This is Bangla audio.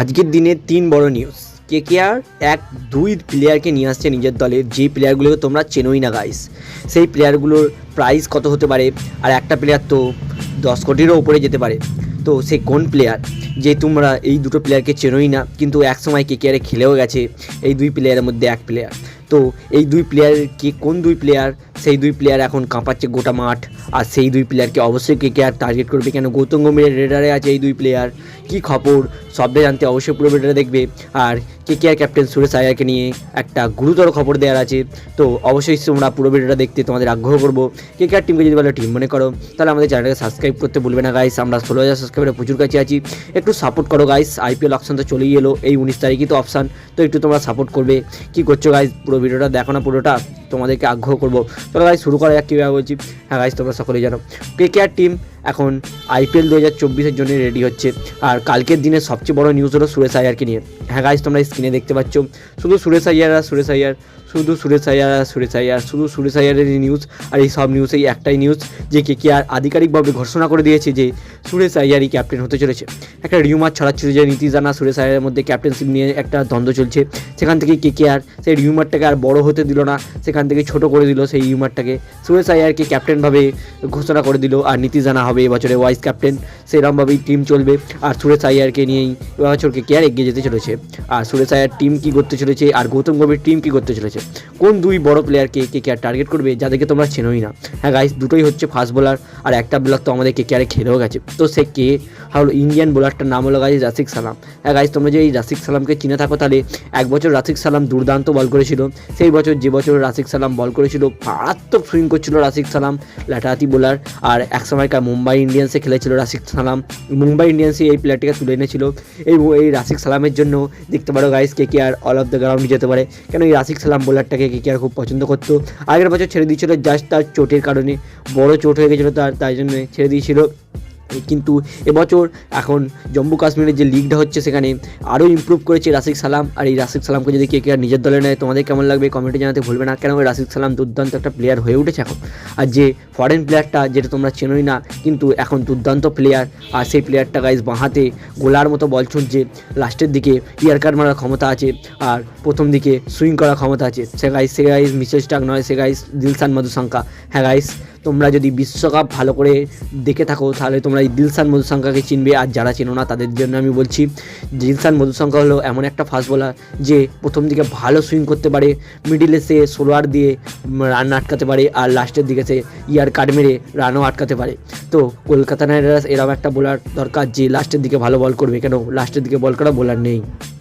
আজকের দিনে তিন বড় নিউজ কে কে আর এক দুই প্লেয়ারকে নিয়ে আসছে নিজের দলে। যে প্লেয়ারগুলোকে তোমরা চেনোই না গাইস সেই প্লেয়ারগুলোর প্রাইস কত হতে পারে? আর একটা প্লেয়ার তো দশ কোটিরও উপরে যেতে পারে। তো সে কোন প্লেয়ার যে তোমরা এই দুটো প্লেয়ারকে চেনোই না, কিন্তু এক সময় কে কে আরে খেলেও গেছে এই দুই প্লেয়ারের মধ্যে এক প্লেয়ার তো এই দুই প্লেয়ার কে কোন দুই প্লেয়ার সেই দুই প্লেয়ার এখন কাঁপাচ্ছে গোটা মাঠ। আর সেই দুই প্লেয়ারকে অবশ্যই কে কে আর টার্গেট করবে কেন? গৌতম গম্ভীরের রেডারে আছে এই দুই প্লেয়ার কি খবর? সবটা জানতে অবশ্যই পুরো ভিডিওটা দেখবে। আর কে কে আর ক্যাপ্টেন সুরেশ আয়ারকে নিয়ে একটা গুরুতর খবর দেওয়ার আছে। তো অবশ্যই তোমরা পুরো ভিডিওটা দেখতে তোমাদের আগ্রহ করব। কে কে আর টিমকে যদি ভালো টিম মনে করো, তাহলে আমাদের চ্যানেলটাকে সাবস্ক্রাইব করতে ভুলবে না গাইস আমরা ষোলো হাজার সাবস্ক্রাইবারে প্রচুর কাছে আছি। একটু সাপোর্ট করো গাইস আইপিএল অপশান তো চলেই এলো, এই উনিশ তারিখই তো অপশান তো একটু তোমরা সাপোর্ট করবে। কি করছ গাইস পুরো ভিডিওটা দেখো না, পুরোটা তোমাদেরকে আগ্রহ করব। চলো গাইস শুরু করা যাক। কীভাবে বলছি? হ্যাঁ গাইজ তোমরা সকলেই জানো। কে কে আর টিম এখন আইপিএল দু হাজার চব্বিশের জন্য রেডি হচ্ছে। আর কালকের দিনে সবচেয়ে বড় নিউজ হলো সুরেশ আয়ারকে নিয়ে। হ্যাঁ গাইজ তোমরা স্ক্রিনে দেখতে পাচ্ছ, শুধু সুরেশ আয়ার আর সুরেশ আয়ার, শুধু সুরেশ আয়ার আর সুরেশ আয়ার, শুধু সুরেশ আয়ারের নিউজ আর এই সব নিউজেই একটাই নিউজ যে কে কে আর আধিকারিকভাবে ঘোষণা করে দিয়েছে যে সুরেশ আয়ারই ক্যাপ্টেন হতে চলেছে। একটা রিউমার ছড়াচ্ছিল যে নীতি জানা সুরেশ আয়ারের মধ্যে ক্যাপ্টেনশিপ নিয়ে একটা দ্বন্দ্ব চলছে। সেখান থেকে কে কে আর সেই রিউমারটাকে আর বড় হতে দিল না, সেখান থেকে ছোট করে দিল সেই রিউমারটাকে সুরেশ আয়ারকে ক্যাপ্টেনভাবে ঘোষণা করে দিল আর নীতি জানা হবে এবছরে ওয়াইস ক্যাপ্টেন সেরকমভাবেই টিম চলবে। আর সুরেশ আয়ারকে নিয়েই এবছরকে কে কে আর এগিয়ে যেতে চলেছে? আর সুরেশ আয়ার টিম কী করতে চলেছে? আর গৌতম গভীর টিম কী করতে চলেছে? কোন দুই বড় প্লেয়ারকে কে কে আর টার্গেট করবে, যাদেরকে তোমরা চেনোই না। হ্যাঁ গাইস দুটোই হচ্ছে ফাস্ট বোলার আর একটা বোলার তো আমাদের কে কে আরে খেলেও গেছে। তো সে কে? হলো ইন্ডিয়ান বোলারটার নাম হলো গাইস রাসিক সালাম হ্যাঁ গাইস তোমরা যে এই রাসিক সালামকে চিনে থাকো তাহলে এক বছর রাসিক সালাম দুর্দান্ত বল করেছিল, সেই বছর যে বছর রাসিক সালাম বল করেছিল, মারাত্মক সুইং করছিল রাসিক সালাম লাটাহাতি বোলার আর এক সময়কার মুম্বাই ইন্ডিয়ান্সে খেলেছিল রাসিক সালাম মুম্বাই ইন্ডিয়ান্সে এই প্লেয়ারটিকে তুলে এনেছিল। এই এই রাসিক সালামের জন্য দেখতে পারো guys K K R all of the ground যেতে পারে। কেন এই রাসিক সালাম বোলারটাকে কে কে আর খুব পছন্দ করতো? আগের বছর ছেড়ে দিয়েছিল জাস্ট তার চোটের কারণে। বড় চোট হয়ে গেছিল তার, তাই জন্য ছেড়ে দিয়েছিল। কিন্তু এবছর এখন জম্মু কাশ্মীরের যে লিগটা হচ্ছে সেখানে আরও ইমপ্রুভ করেছে রাসিক সালাম। আর এই রাসিক সালামকে যদি কে কে নিজের দলে নেয়, তোমাদের কেমন লাগবে? কমেন্টে জানাতে ভুলবে না। কেন রাসিক সালাম দুর্দান্ত একটা প্লেয়ার হয়ে উঠেছে এখন? আর যে ফরেন প্লেয়ারটা যেটা তোমরা চেনোই না, কিন্তু এখন দুর্দান্ত প্লেয়ার আর সেই প্লেয়ারটা গাইজ বাঁহাতে গোলার মতো বল ছুটছে লাস্টের দিকে ইয়ার কাট মারার ক্ষমতা আছে। আর প্রথম দিকে সুইং করার ক্ষমতা আছে। সে গাইজ সে গাইজ মিসেল স্টাক নয়, সে গাইজ দিলসান মধুশঙ্কা। হ্যাঁ গাইজ তোমরা যদি বিশ্বকাপ ভালো করে দেখে থাকো, তাহলে তোমরা এই দিলসান মধুশঙ্কাকে চিনবে। আর যারা চেনো না, তাদের জন্য আমি বলছি দিলসান মধুশঙ্কা হলো এমন একটা ফাস্ট বোলার যে প্রথম দিকে ভালো সুইং করতে পারে মিডিলে সে সোলোয়ার দিয়ে রান আটকাতে পারে, আর লাস্টের দিকে সে ইয়ার কাট মেরে রানও আটকাতে পারে। তো কলকাতা নাইট রাইডার্স এরকম একটা বোলার দরকার যে লাস্টের দিকে ভালো বল করবে, কেন লাস্টের দিকে বল করা বোলার নেই।